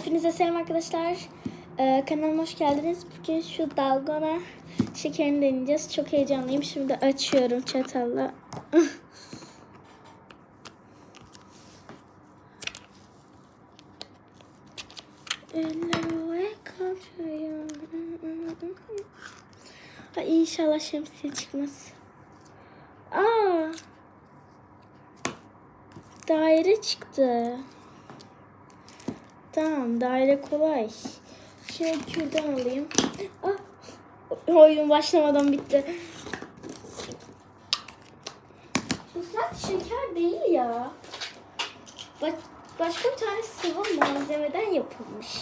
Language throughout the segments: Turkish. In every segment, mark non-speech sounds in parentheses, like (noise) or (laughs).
Hepinize selam arkadaşlar. Ee, kanalıma hoş geldiniz. Bugün şu dalgona şekerini deneyeceğiz. Çok heyecanlıyım. Şimdi açıyorum çatalla. (laughs) Ay inşallah şemsiye çıkmaz. Aa! Daire çıktı. Tamam daire kolay. Şöyle kürdan alayım. Ah, oyun başlamadan bitti. Bu sadece şeker değil ya. Baş, başka bir tane sıvı malzemeden yapılmış.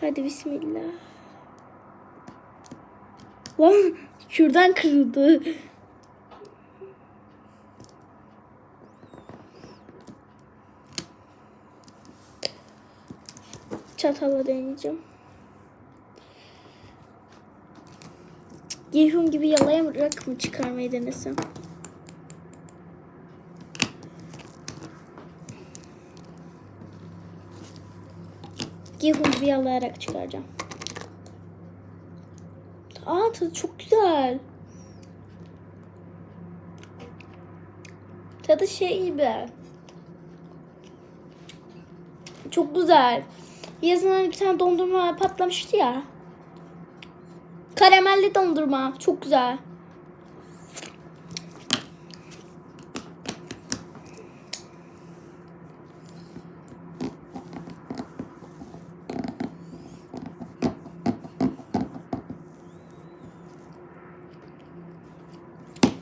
Hadi bismillah. Lan kürdan kırıldı. Çatalla deneyeceğim. Gehun gibi yalayarak mı çıkarmayı denesem? Gehun gibi yalayarak çıkaracağım. Aa tadı çok güzel. Tadı şey gibi. Çok güzel. Yazın bir tane dondurma patlamıştı ya. Karamelli dondurma. Çok güzel.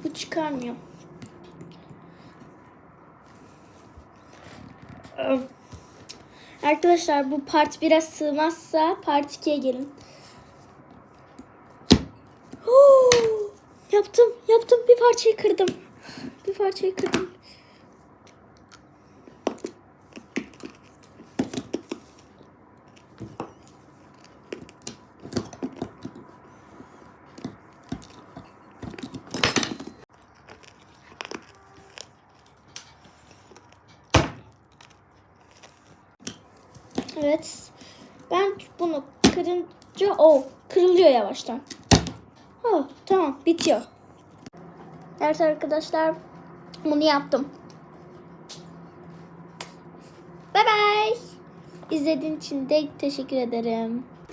Bu çıkarmıyor. Arkadaşlar bu part biraz sığmazsa part 2'ye gelin. Oo, (gasps) yaptım, yaptım. Bir parçayı kırdım. Bir parçayı kırdım. Evet. Ben bunu kırınca o kırılıyor yavaştan. Oh, tamam bitiyor. Evet arkadaşlar bunu yaptım. Bye bye. İzlediğin için de teşekkür ederim.